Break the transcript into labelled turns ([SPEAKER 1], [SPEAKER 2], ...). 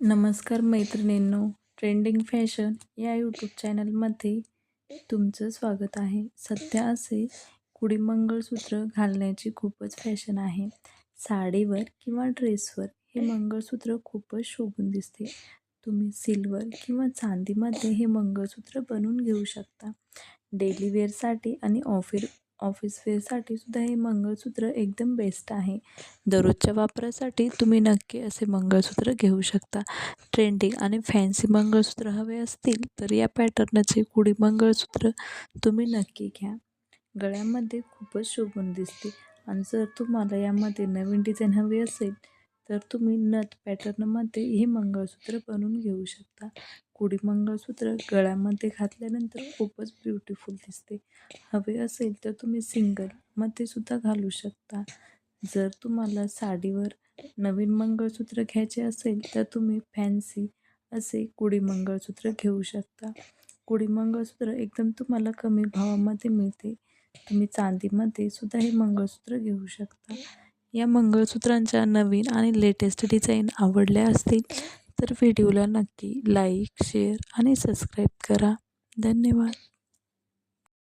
[SPEAKER 1] नमस्कार मैत्रिणींनो trending fashion या यूट्यूब चॅनलमध्ये तुमचं स्वागत आहे. सध्या असे कुडी मंगळसूत्र घालण्याची खूपच फॅशन आहे. साडीवर किंवा ड्रेसवर हे मंगळसूत्र खूपच शोभून दिसते. तुम्ही सिल्वर किंवा चांदीमध्ये हे मंगळसूत्र बनवून घेऊ शकता. डेली वेअरसाठी आणि ऑफिर ऑफिस वेअरसाठी सुद्धा हे मंगळसूत्र एकदम बेस्ट आहे. दररोजच्या वापरासाठी तुम्ही नक्की असे मंगळसूत्र घेऊ शकता. ट्रेंडिंग आणि फॅन्सी मंगळसूत्र हवे असतील तर या पॅटर्नचे कुडी मंगळसूत्र तुम्ही नक्की घ्या. गळ्यामध्ये खूपच शोभून दिसते. आणि जर तुम्हाला यामध्ये नवीन डिझाईन हवी असेल तर तुम्ही नथ पॅटर्नमध्ये हे मंगळसूत्र बनवून घेऊ शकता. कुडी मंगळसूत्र गळ्यामध्ये घातल्यानंतर खूपच ब्युटिफुल दिसते. हवे असेल तर तुम्ही सिंगलमध्ये सुद्धा घालू शकता. जर तुम्हाला साडीवर नवीन मंगळसूत्र घ्यायचे असेल तर तुम्ही फॅन्सी असे कुडी मंगळसूत्र घेऊ शकता. कुडी मंगळसूत्र एकदम तुम्हाला कमी भावामध्ये मिळते. तुम्ही चांदीमध्ये सुद्धा हे मंगळसूत्र घेऊ शकता. या मंगळसूत्रांच्या नवीन आणि लेटेस्ट डिझाईन आवडल्या असतील तर व्हिडिओला नक्की लाईक शेअर आणि सबस्क्राईब करा. धन्यवाद.